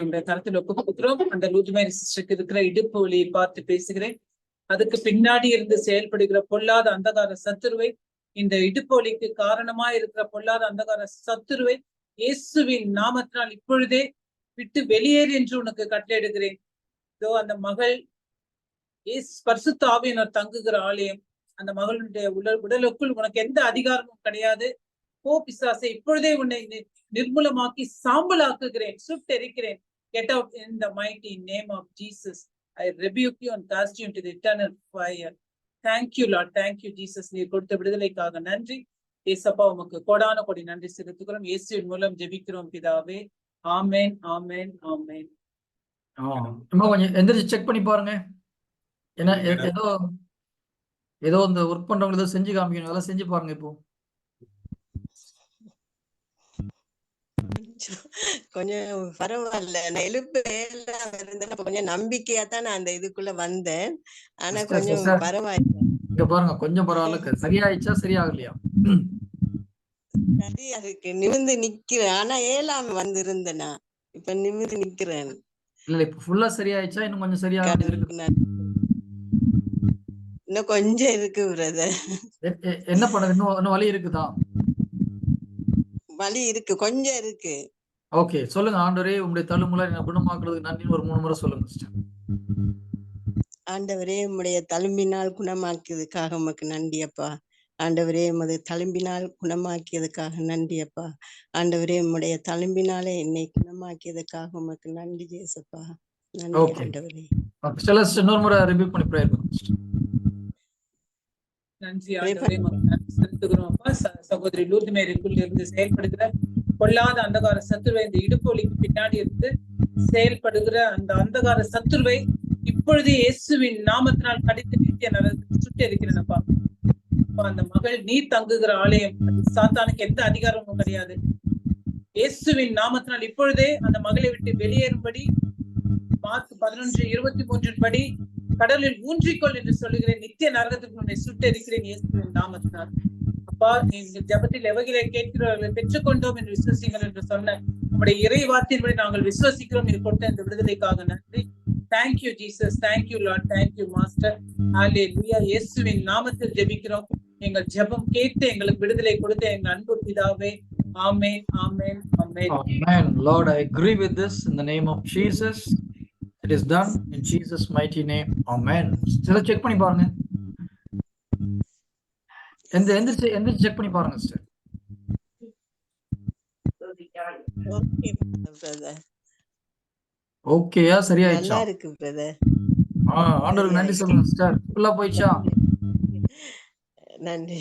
என்னுடைய தரத்தில் ஒப்புக்கொடுக்கிறோம். அந்த லூஜ்மேரி சிஸ்டருக்கு இருக்கிற இடுப்பு வழியை பார்த்து பேசுகிறேன். அதுக்கு பின்னாடி இருந்து செயல்படுகிற பொல்லாத அந்தகார சத்துருவை இந்த இடுப்பு வலிக்கு காரணமா இருக்கிற பொல்லாத அந்தகார சத்துருவை இயேசுவின் நாமத்தினால் இப்பொழுதே விட்டு வெளியேறு என்று உனக்கு கட்டளையிடுகிறேன். இதோ அந்த மகள் இயேசு பரிசுத்த தங்குகிற ஆலயம் அந்த மகளுடைய உடல் உடலுக்குள் உனக்கு எந்த அதிகாரமும் கிடையாது. போ பிசாசை இப்பொழுதே உன்னை நிர்மூலமாக்கி சாம்பலாக்குகிறேன் சுட்டெரிக்கிறேன். Get out in the mighty name of Jesus I rebuke you and cast you to the eternal fire thank you Lord thank you Jesus நீர் கொடுத்த விடுதலைக்காக நன்றி. ஏசப்பா உமக்கு கோடான கோடி நன்றி செலுத்துகிறோம். இயேசுவின் மூலம் ஜெபிக்கிறோம் பிதாவே. ஆமென் ஆமென் ஆமென். அம்மா கொஞ்சம் எந்திரிச்சு செக் பண்ணி பாருங்க. ஏன்னா ஏதோ ஏதோ இந்த ஒர்க் பண்றவங்க ஏதோ செஞ்சு காமிக்கணும். அதெல்லாம் செஞ்சு பாருங்க இப்போ. கொஞ்சம் கொஞ்சம் பரவாயில்ல நான் எழுப்பு எல்லாம் இருந்தேன் அப்ப கொஞ்சம் நம்பிக்கையா தான் நான் அந்த இதுக்குள்ள வந்தேன். ஆனா கொஞ்சம். பரவாயில்ல. இங்க பாருங்க கொஞ்சம் பரவாயில்ல. சரியாயிடுச்சா சரியாகலையா? சரியா இருக்கு நிமிர்ந்து நிக்கிறேன். ஆனா ஏழாம வந்திருந்தேனா? இப்ப நிமிர்ந்து நிக்கிறேன். இல்ல இப்ப ஃபுல்லா சரியாயிடுச்சா? இன்னும் கொஞ்சம் சரியாக. இன்னும் கொஞ்சம் இருக்கு பிரதர் என்ன பண்ணுது இன்னும் இன்னும் வலி இருக்குதா? வலி இருக்கு கொஞ்சம் இருக்கு. ஓகே சொல்லுங்க ஆண்டவரே உங்களுடைய தழுமுறை என்ன குணமாக்குறதுக்கு நன்றின்னு ஒரு மூணு முறை சொல்லுங்க. ஆண்டவரே உம்முடைய தழும்பினால் குணமாக்கியதுக்காக உமக்கு நன்றி அப்பா. ஆண்டவரே உமது தழும்பினால் குணமாக்கியதுக்காக நன்றி அப்பா. ஆண்டவரே உம்முடைய தழும்பினாலே என்னை குணமாக்கியதுக்காக உமக்கு நன்றி ஜேசப்பா. நன்றி. ஆண்டவரே. இன்னொரு முறை ரிப்பீட் பண்ணி ப்ரேயர் பண்ணுங்க sister. நன்றி ஆண்டவரே செலுத்துகிறோம் அப்பா. சகோதரி லூத் மேரிக்குள் இருந்து செயல்படுகிற கொல்லாத அந்தகார சத்துருவை இந்த இடுப்பு பின்னாடி இருந்து செயல்படுகிற அந்த அந்தகார சத்துருவை இப்பொழுது இயேசுவின் நாமத்தினால் கடித்து நித்திய நரகத்தில் சுட்டு இருக்கிறேனப்பா. அந்த மகள் நீ தங்குகிற ஆலயம் சாத்தானுக்கு எந்த அதிகாரமும் கிடையாது. இயேசுவின் நாமத்தினால் இப்பொழுதே அந்த மகளை விட்டு வெளியேறும்படி மார்க் பதினொன்று இருபத்தி மூன்றின் படி கடலில் ஊன்றிக்கொள் என்று சொல்லுகிறேன். நித்திய நரகத்துக்கு உன்னை சுட்டெரிக்கிறேன் இயேசுவின் நாமத்தினால். அப்பா எங்கள் ஜபத்தில் எவகிலே கேட்கிறவர்களை பெற்றுக்கொண்டோம் என்று விசுவசிங்கள் என்று சொன்ன உங்களுடைய இறை வார்த்தையின்படி நாங்கள் விசுவசிக்கிறோம் என்று கொடுத்த இந்த விடுதலைக்காக நன்றி. Thank you Jesus thank you Lord thank you master ஹாலே இயேசுவின் நாமத்தில் ஜெபிக்கிறோம். எங்கள் ஜெபம் கேட்டு எங்களுக்கு விடுதலை கொடுத்த எங்கள் அன்பு பிதாவே. ஆமேன் ஆமேன் ஆமேன் Amen. Lord, I agree with this in the name of Jesus. It is done in Jesus' mighty name. சில செக் பண்ணி பாருங்க. எந்த எந்திரிச்சு எந்திரிச்சு செக் பண்ணி பாருங்க சிஸ்டர் ஓகேயா சரியாயிடுச்சா? இருக்கு பிரதர் ஆ ஆண்டவருக்கு நன்றி சொல்லுங்க சிஸ்டர் ஃபுல்லா போயிடுச்சா? நன்றி.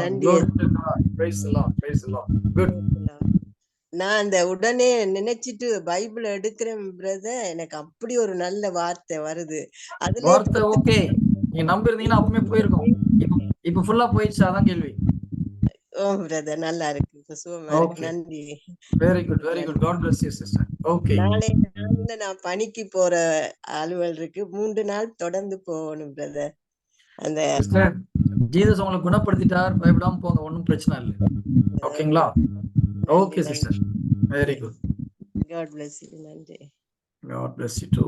நன்றி. Lord. Praise the Lord. Good. நான் அந்த உடனே நினைச்சிட்டு பைபிள் எடுக்கிறேன் பிரதர் எனக்கு அப்படி ஒரு நல்ல வார்த்தை வருது. அதுல வார்த்தை ஓகே நீங்க நம்பிருந்தீங்கன்னா அப்பவுமே போயிருக்கும். இப்ப இப்ப ஃபுல்லா போயிடுச்சா அதான் கேள்வி. ஓ பிரதர் நல்லா இருக்கு. நன்றி. Very good very good God bless you sister okay நாளை நாள்ல நான் பணிக்கு போற அலுவல் இருக்கு. மூன்று நாள் தொடர்ந்து போகணும் பிரதர் அந்த ஜீசஸ் உங்களை குணப்படுத்திட்டார். பயப்படாம போங்க ஒன்றும் பிரச்சனை இல்லை. ஓகேங்களா okay sister very good God bless you நன்றி. God bless you too